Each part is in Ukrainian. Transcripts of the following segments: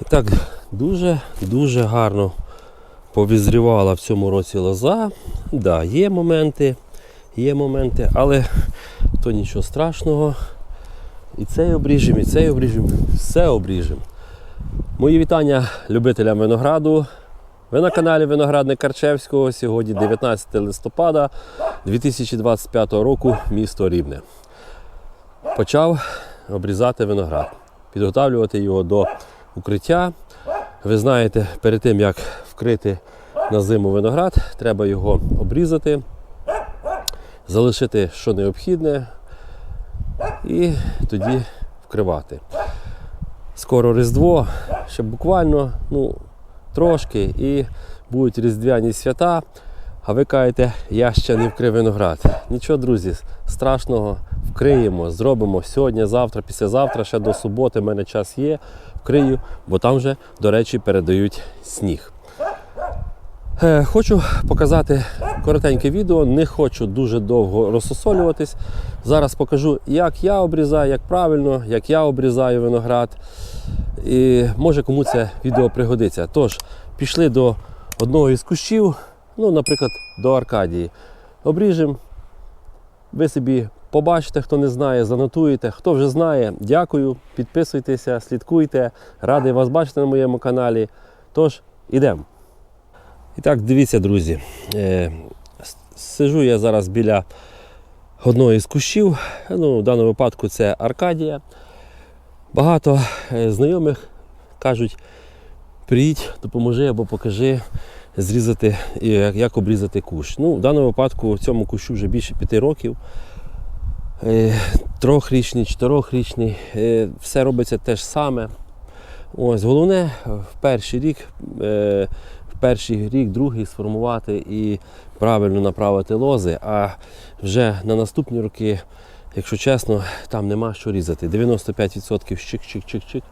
І так, дуже-дуже гарно повізрівала в цьому році лоза. Да, є моменти, є моменти, але то нічого страшного. І цей обріжемо, і цей обріжемо, все обріжемо. Мої вітання любителям винограду. Ви на каналі Виноградник Карчевського. Сьогодні 19 листопада 2025 року, місто Рівне. Почав обрізати виноград, підготовлювати його до укриття. Ви знаєте, перед тим як вкрити на зиму виноград, треба його обрізати, залишити що необхідне і тоді вкривати. Скоро Різдво, ще буквально ну, трошки і будуть різдвяні свята. А ви кажете, я ще не вкрив виноград. Нічого, друзі, страшного, вкриємо, зробимо сьогодні, завтра, післязавтра, ще до суботи в мене час є. Вкрию, бо там вже, до речі, передають сніг. Е, Хочу показати коротеньке відео, не хочу дуже довго розсосолюватись. Зараз покажу, як я обрізаю, як правильно, як я обрізаю виноград. І може кому це відео пригодиться. Тож, пішли до одного із кущів, ну, наприклад, до Аркадії. Обріжемо. Ви собі побачите, хто не знає, занотуєте. Хто вже знає, дякую, підписуйтеся, слідкуйте. Радий вас бачити на моєму каналі. Тож, ідемо. І так, дивіться, друзі. Е, сижу я зараз біля одного із кущів. Ну, в даному випадку це Аркадія. Багато е, знайомих кажуть, приїдь, допоможи або покажи зрізати, як, обрізати кущ. Ну, в даному випадку цьому кущу вже більше п'яти років. Е, Трьохрічний, чотирьохрічний, е, все робиться те ж саме. Ось, головне в перший рік, е, в перший рік, другий сформувати і правильно направити лози, а вже на наступні роки, якщо чесно, там нема що різати. 95% чик-чик-чик-чик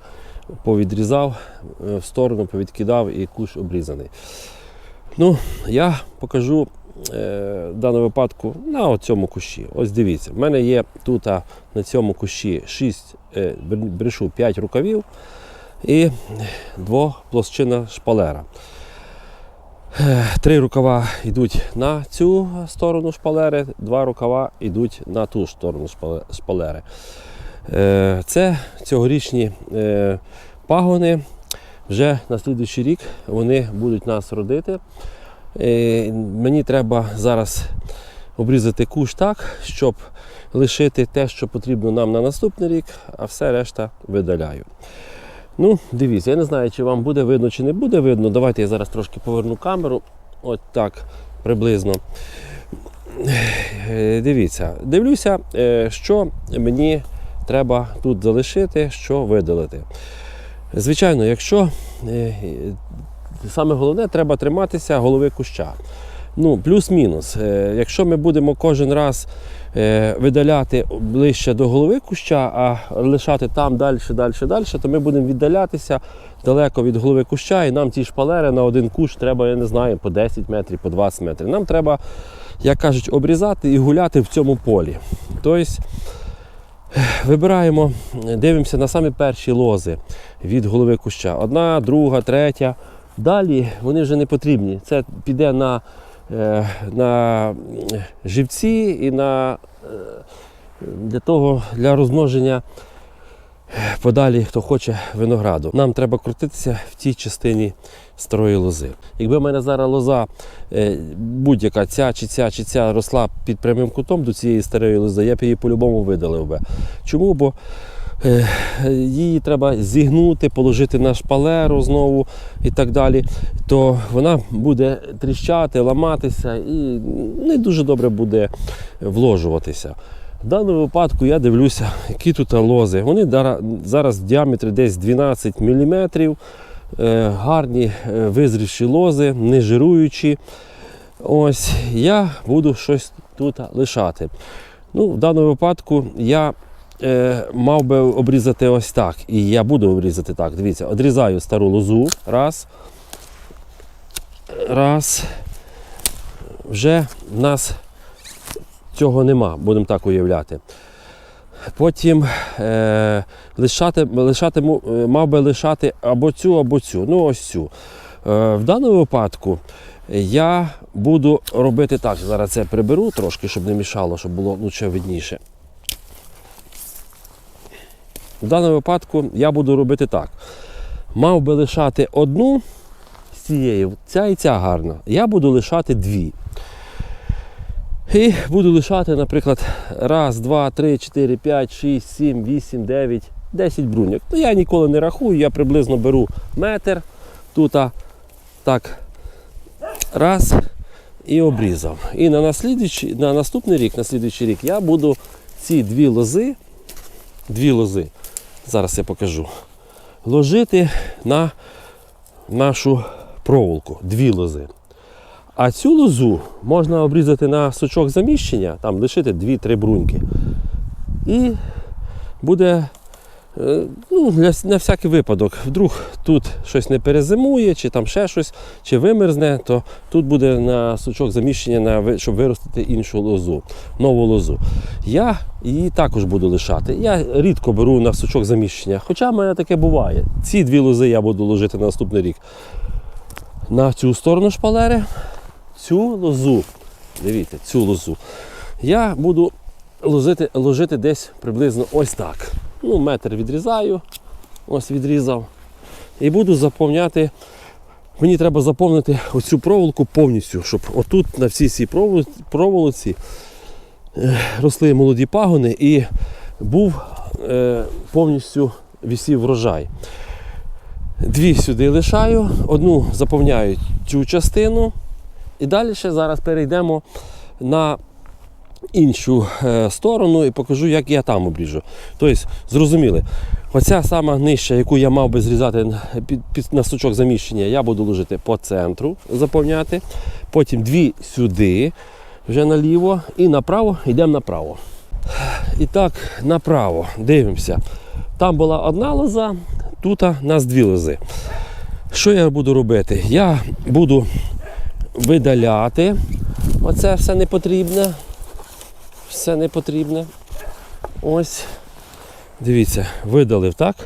повідрізав в сторону, повідкидав і кущ обрізаний. Ну, я покажу е, в даному випадку на цьому кущі. Ось дивіться, в мене є тут на цьому кущі 6, е, брешу 5 рукавів і двоплощина шпалера. Е, Три рукава йдуть на цю сторону шпалери, два рукава йдуть на ту сторону шпалери. Е, Це цьогорічні е, пагони. Вже на слідуючий рік вони будуть нас родити. Е, Мені треба зараз обрізати кущ так, щоб лишити те, що потрібно нам на наступний рік, а все решта видаляю. Ну, дивіться, я не знаю, чи вам буде видно, чи не буде видно. Давайте я зараз трошки поверну камеру. От так, приблизно. Е, Дивіться, дивлюся, е, що мені треба тут залишити, що видалити. Звичайно, якщо е, саме головне, треба триматися голови куща. Ну, плюс-мінус. Е, Якщо ми будемо кожен раз е, видаляти ближче до голови куща, а лишати там далі, далі, далі, то ми будемо віддалятися далеко від голови куща, і нам ті шпалери на один кущ треба, я не знаю, по 10 метрів, по 20 метрів. Нам треба, як кажуть, обрізати і гуляти в цьому полі. Тобто, Вибираємо, дивимося на самі перші лози від голови куща. Одна, друга, третя. Далі вони вже не потрібні. Це піде на, е, на живці і на, е, для того, для розмноження е, подалі, хто хоче винограду. Нам треба крутитися в тій частині старої лози. Якби в мене зараз лоза будь-яка ця чи ця чи ця росла під прямим кутом до цієї старої лози, я б її по-любому видалив би. Чому? Бо її треба зігнути, положити на шпалеру знову і так далі, то вона буде тріщати, ламатися і не дуже добре буде вложуватися. В даному випадку я дивлюся, які тут лози. Вони зараз в діаметрі десь 12 мм. Гарні е, визрівші лози, не жируючі. Ось я буду щось тут лишати. Ну, в даному випадку я е, мав би обрізати ось так. І я буду обрізати так. Дивіться, одрізаю стару лозу. Раз. Раз. Вже в нас цього нема, будемо так уявляти. Потім е, лишати, лишатиму, е, мав би лишати або цю, або цю. Ну, ось цю. Е, в даному випадку я буду робити так. Зараз це приберу трошки, щоб не мішало, щоб було лучше видніше. В даному випадку я буду робити так. Мав би лишати одну з цієї, ця і ця гарна. Я буду лишати дві. І буду лишати, наприклад, раз, два, три, чотири, п'ять, шість, сім, вісім, дев'ять, десять бруньок. Ну, я ніколи не рахую, я приблизно беру метр тут, так, раз і обрізав. І на, наслідуючий- на наступний рік, на слідуючий рік я буду ці дві лози, дві лози, зараз я покажу, ложити на нашу проволоку, дві лози. А цю лозу можна обрізати на сучок заміщення, там лишити 2-3 бруньки. І буде ну, для, на всякий випадок. Вдруг тут щось не перезимує, чи там ще щось, чи вимерзне, то тут буде на сучок заміщення, на, щоб виростити іншу лозу, нову лозу. Я її також буду лишати. Я рідко беру на сучок заміщення, хоча в мене таке буває. Ці дві лози я буду ложити на наступний рік на цю сторону шпалери, цю лозу, дивіться, цю лозу, я буду ложити, ложити десь приблизно ось так. Ну, метр відрізаю, ось відрізав. І буду заповняти. Мені треба заповнити оцю проволоку повністю, щоб отут на всій цій проволоці е, росли молоді пагони і був е, повністю висів врожай. Дві сюди лишаю, одну заповняю цю частину. І далі ще зараз перейдемо на іншу е, сторону і покажу, як я там обріжу. Тобто, зрозуміли, оця сама нижча, яку я мав би зрізати під, під, на сучок заміщення, я буду ложити по центру, заповняти. Потім дві сюди, вже наліво, і направо йдемо направо. І так, направо дивимося. Там була одна лоза, тут нас дві лози. Що я буду робити? Я буду видаляти. Оце все не потрібне. Все не потрібне. Ось. Дивіться, видалив, так?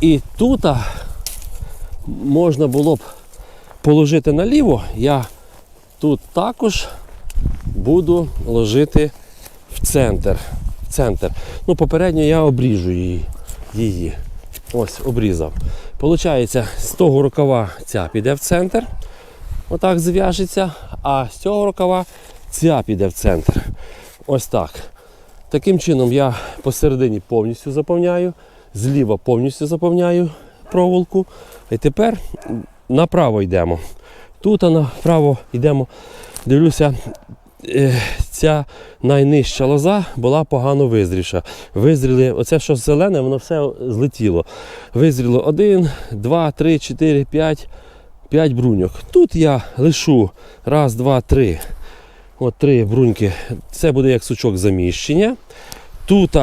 І тут можна було б положити наліво. Я тут також буду ложити в центр. В центр. Ну, попередньо я обріжу її. її. Ось, обрізав. Получається, з того рукава ця піде в центр. Отак зв'яжеться, а з цього рукава ця піде в центр. Ось так. Таким чином я посередині повністю заповняю, зліва повністю заповняю проволоку. І тепер направо йдемо. Тут а направо йдемо. Дивлюся, е, ця найнижча лоза була погано визріша. Визріли, оце що зелене, воно все злетіло. Визріло один, два, три, чотири, п'ять. 5 бруньок. Тут я лишу раз, два, три. От три бруньки. Це буде як сучок заміщення. Тут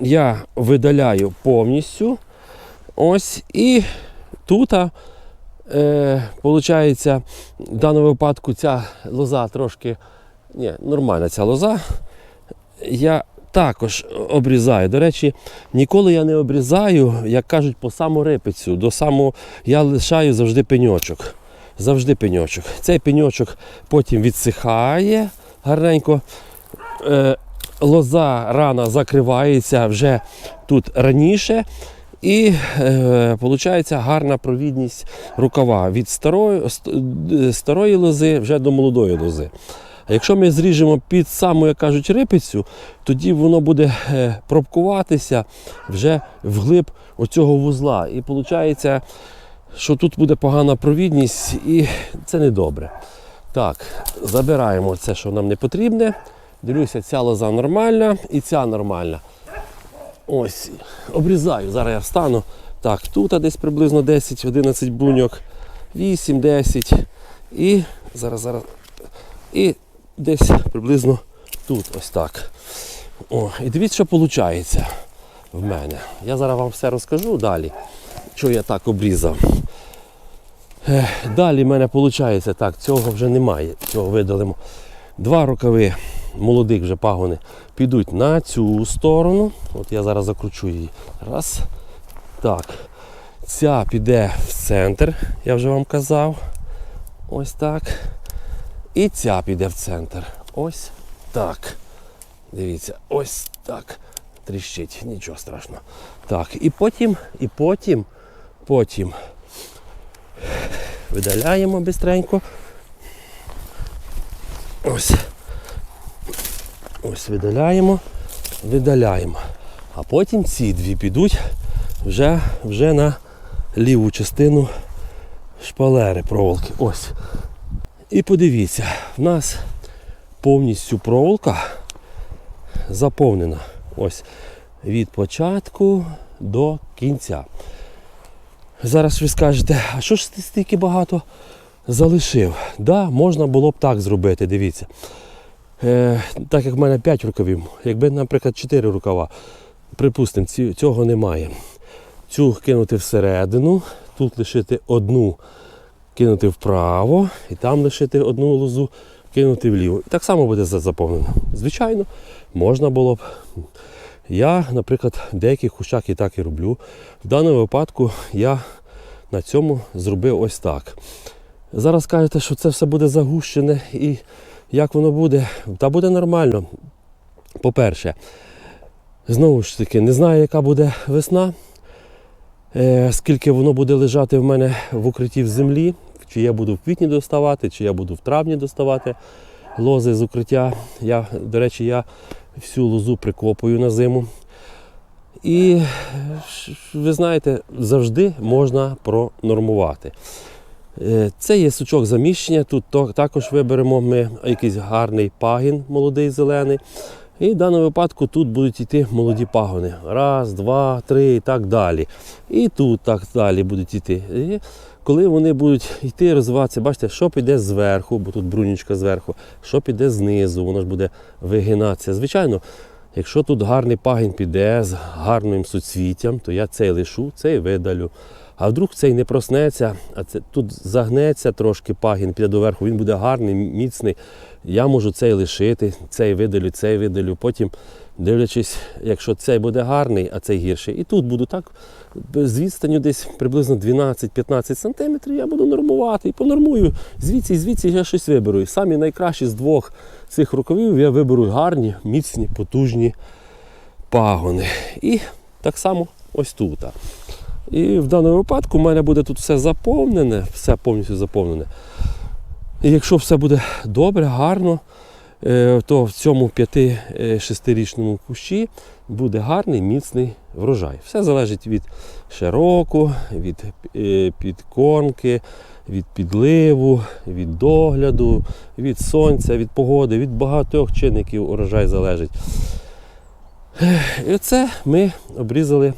я видаляю повністю. Ось. І тут, е, в даному випадку ця лоза трошки. Ні, нормальна ця лоза. Я також обрізаю. До речі, ніколи я не обрізаю, як кажуть, по саму репицю. До самого я лишаю завжди пеньочок. Завжди пеньочок. Цей пеньочок потім відсихає гарненько. Е, лоза рана закривається вже тут раніше. І е, виходить гарна провідність рукава від старої, е, старої лози вже до молодої лози. А якщо ми зріжемо під саму, як кажуть, рипицю, тоді воно буде е, пробкуватися вже вглиб оцього вузла. І виходить, що тут буде погана провідність, і це не добре. Так, забираємо це, що нам не потрібне. Дивлюся, ця лоза нормальна і ця нормальна. Ось, обрізаю. Зараз я встану. Так, тут десь приблизно 10-11 бруньок, 8-10. І зараз, зараз. І десь приблизно тут ось так. О, і дивіться, що виходить в мене. Я зараз вам все розкажу далі, що я так обрізав. Далі в мене виходить так, цього вже немає, цього видалимо. Два рукави молодих вже пагони підуть на цю сторону. От я зараз закручу її. Раз. Так. Ця піде в центр, я вже вам казав. Ось так. І ця піде в центр. Ось так. Дивіться, ось так. Тріщить, нічого страшного. Так, і потім, і потім, потім видаляємо бистренько. Ось. Ось видаляємо, видаляємо. А потім ці дві підуть вже, вже на ліву частину шпалери проволоки. Ось. І подивіться, в нас повністю проволока заповнена. Ось від початку до кінця. Зараз ви скажете, а що ж ти стільки багато залишив? Да, можна було б так зробити, дивіться. Е, так як в мене 5 рукавів, якби, наприклад, 4 рукава, припустимо, цього немає. Цю кинути всередину, тут лишити одну, кинути вправо, і там лишити одну лозу, кинути вліво. І так само буде заповнено. Звичайно, можна було б. Я, наприклад, в деяких кущах і так і роблю. В даному випадку я на цьому зробив ось так. Зараз кажете, що це все буде загущене і як воно буде, та буде нормально. По-перше, знову ж таки, не знаю, яка буде весна, е, скільки воно буде лежати в мене в укритті в землі, чи я буду в квітні доставати, чи я буду в травні доставати лози з укриття. Я, до речі, я всю лозу прикопую на зиму. І ви знаєте, завжди можна пронормувати. Е, Це є сучок заміщення. Тут також виберемо ми якийсь гарний пагін, молодий зелений. І в даному випадку тут будуть йти молоді пагони. Раз, два, три і так далі. І тут так далі будуть йти. І коли вони будуть йти, розвиватися, бачите, що піде зверху, бо тут брунічка зверху, що піде знизу, воно ж буде вигинатися. Звичайно, якщо тут гарний пагін піде з гарним суцвіттям, то я цей лишу, цей видалю. А вдруг цей не проснеться, а це тут загнеться трошки пагін, піде доверху, він буде гарний, міцний. Я можу цей лишити, цей видалю, цей видалю. Потім, дивлячись, якщо цей буде гарний, а цей гірший. І тут буду так з відстанню десь приблизно 12-15 см я буду нормувати і понормую. Звідси і звідси я щось виберу. І самі найкращі з двох цих рукавів я виберу гарні, міцні, потужні пагони. І так само ось тут. І в даному випадку в мене буде тут все заповнене, все повністю заповнене. І якщо все буде добре, гарно, е, то в цьому 5-6-річному кущі буде гарний міцний врожай. Все залежить від широку, від е, підкормки, від підливу, від догляду, від сонця, від погоди, від багатьох чинників урожай залежить. І оце ми обрізали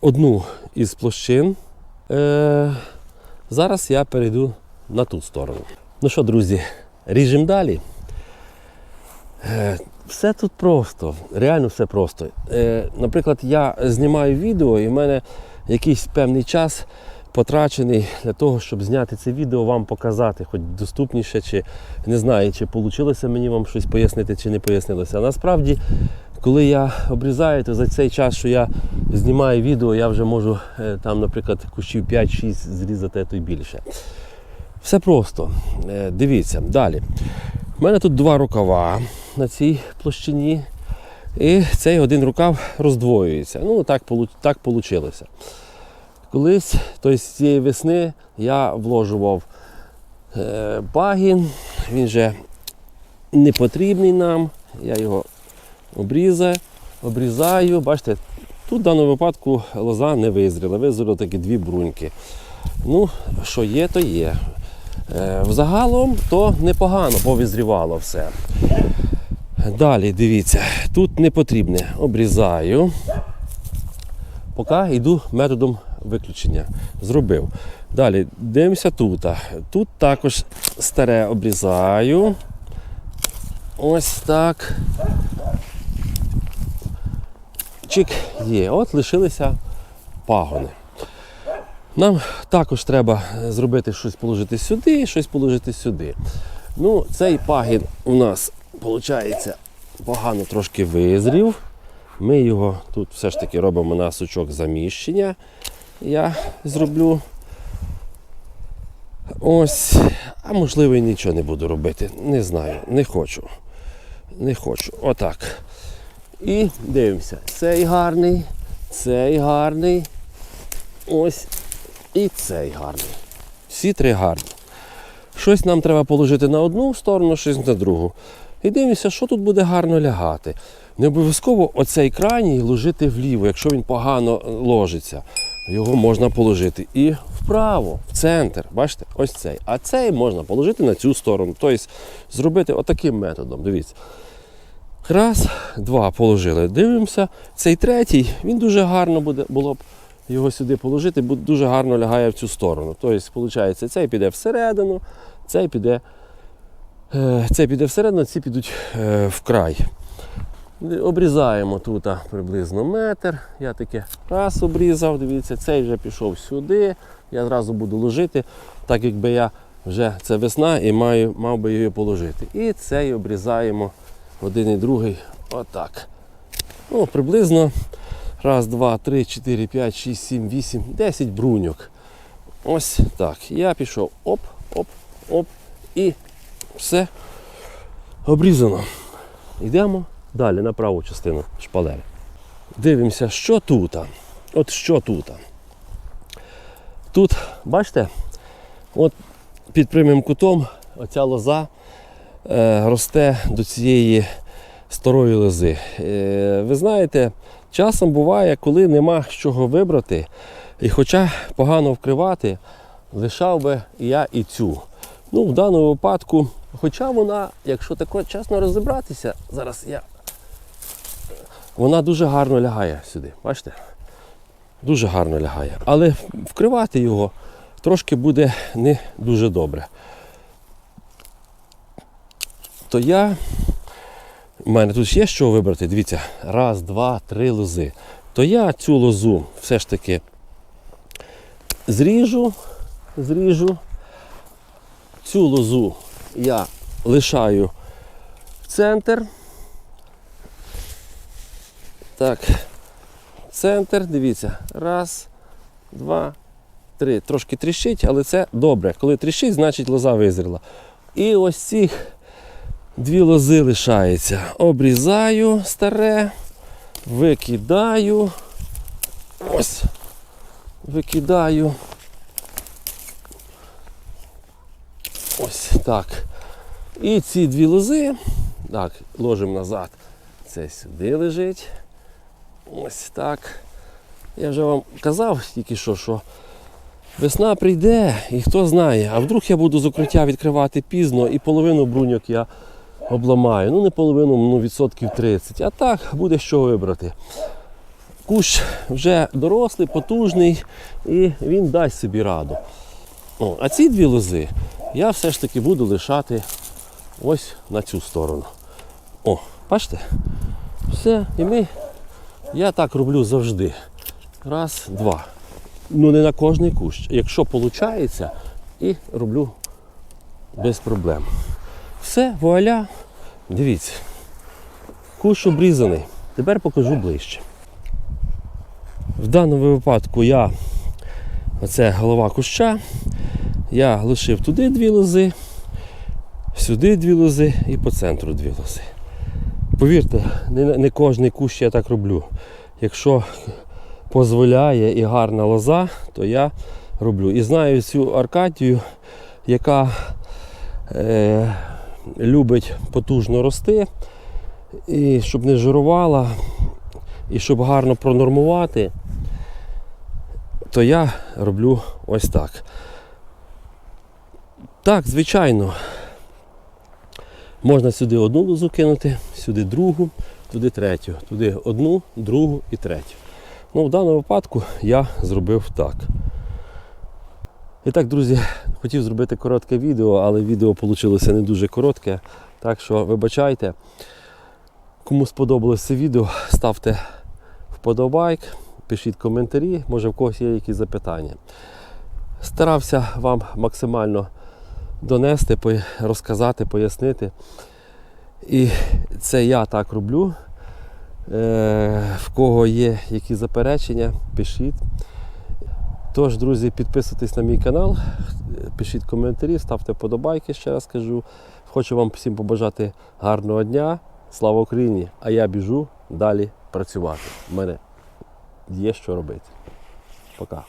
одну із площин. Е, зараз я перейду на ту сторону. Ну що, друзі, ріжемо далі. Е, все тут просто, реально все просто. Е, наприклад, я знімаю відео і в мене якийсь певний час потрачений для того, щоб зняти це відео, вам показати, хоч доступніше, чи не знаю, чи вийшло мені вам щось пояснити, чи не пояснилося. А насправді, коли я обрізаю, то за цей час, що я знімаю відео, я вже можу е, там, наприклад, кущів 5-6 зрізати, а то й більше. Все просто. Е, Дивіться, далі. У мене тут два рукава на цій площині. І цей один рукав роздвоюється. Ну, так, так вийшло. Колись, тобто з цієї весни, я вложував е, пагін, він же не потрібний нам. Я його обрізаю, обрізаю. Бачите, тут в даному випадку лоза не визріла, визріли такі дві бруньки. Ну, що є, то є. Е, Взагалом то непогано повизрівало все. Далі дивіться, тут не потрібне. Обрізаю. Поки йду методом виключення. Зробив. Далі дивимося тут. Тут також старе обрізаю. Ось так. Чик є. От лишилися пагони. Нам також треба зробити щось положити сюди, щось положити сюди. Ну, цей пагін у нас виходить, погано трошки визрів. Ми його тут все ж таки робимо на сучок заміщення. Я зроблю. Ось, а можливо і нічого не буду робити. Не знаю, не хочу. Не хочу. Отак. І дивимося. Цей гарний, цей гарний. Ось і цей гарний. Всі три гарні. Щось нам треба положити на одну сторону, щось на другу. І дивимося, що тут буде гарно лягати. Не обов'язково оцей крайній ложити вліво, якщо він погано ложиться. Його можна положити і вправо, в центр. Бачите, ось цей. А цей можна положити на цю сторону. Тобто зробити отаким методом. Дивіться. Раз, два положили. Дивимося. Цей третій, він дуже гарно буде, було б його сюди положити, бо дуже гарно лягає в цю сторону. Тобто, виходить, цей піде всередину, цей піде, е, цей піде всередину, ці підуть е, в край. Обрізаємо тут приблизно метр. Я таке раз обрізав, дивіться, цей вже пішов сюди. Я зразу буду ложити, так якби я вже це весна і маю, мав би її положити. І цей обрізаємо один і другий отак. Ну, приблизно раз, два, три, чотири, п'ять, шість, сім, вісім, десять бруньок. Ось так. Я пішов оп, оп, оп і все обрізано. Йдемо далі на праву частину шпалери. Дивимося, що тут. От що тут. Тут, бачите, от під прямим кутом оця лоза росте до цієї старої лози. Е, ви знаєте, часом буває, коли нема чого вибрати, і хоча погано вкривати, лишав би я і цю. Ну, в даному випадку, хоча вона, якщо тако чесно розібратися, зараз я. Вона дуже гарно лягає сюди, бачите? Дуже гарно лягає. Але вкривати його трошки буде не дуже добре. То я. У мене тут ще що вибрати, дивіться, раз, два, три лози. То я цю лозу все ж таки зріжу, зріжу. Цю лозу я лишаю в центр. Так, центр, дивіться. Раз, два, три. Трошки тріщить, але це добре. Коли тріщить, значить лоза визріла. І ось цих дві лози лишається. Обрізаю старе, викидаю. Ось. Викидаю. Ось так. І ці дві лози. Так, ложимо назад. Це сюди лежить. Ось так. Я вже вам казав тільки що, що весна прийде і хто знає, а вдруг я буду з укриття відкривати пізно і половину бруньок я обламаю. Ну не половину, ну відсотків 30. А так буде що вибрати. Кущ вже дорослий, потужний і він дасть собі раду. О, а ці дві лози я все ж таки буду лишати ось на цю сторону. О, бачите? Все, і ми. Я так роблю завжди. Раз, два. Ну не на кожний кущ. Якщо виходить, і роблю без проблем. Все, вуаля. Дивіться. Кущ обрізаний. Тепер покажу ближче. В даному випадку я, оце голова куща, я лишив туди дві лози, сюди дві лози і по центру дві лози. Повірте, не, не кожний кущ я так роблю. Якщо дозволяє і гарна лоза, то я роблю. І знаю цю Аркадію, яка е, любить потужно рости, і щоб не жирувала, і щоб гарно пронормувати, то я роблю ось так. Так, звичайно, можна сюди одну лозу кинути, сюди другу, туди третю, туди одну, другу і третю. Ну, в даному випадку я зробив так. І так, друзі, хотів зробити коротке відео, але відео вийшло не дуже коротке. Так що вибачайте. Кому сподобалось це відео, ставте вподобайк, пишіть коментарі, може в когось є якісь запитання. Старався вам максимально донести, розказати, пояснити. І це я так роблю. Е, в кого є які заперечення, пишіть. Тож, друзі, підписуйтесь на мій канал, пишіть коментарі, ставте вподобайки, ще раз кажу. Хочу вам всім побажати гарного дня. Слава Україні! А я біжу далі працювати. У мене є що робити. Пока.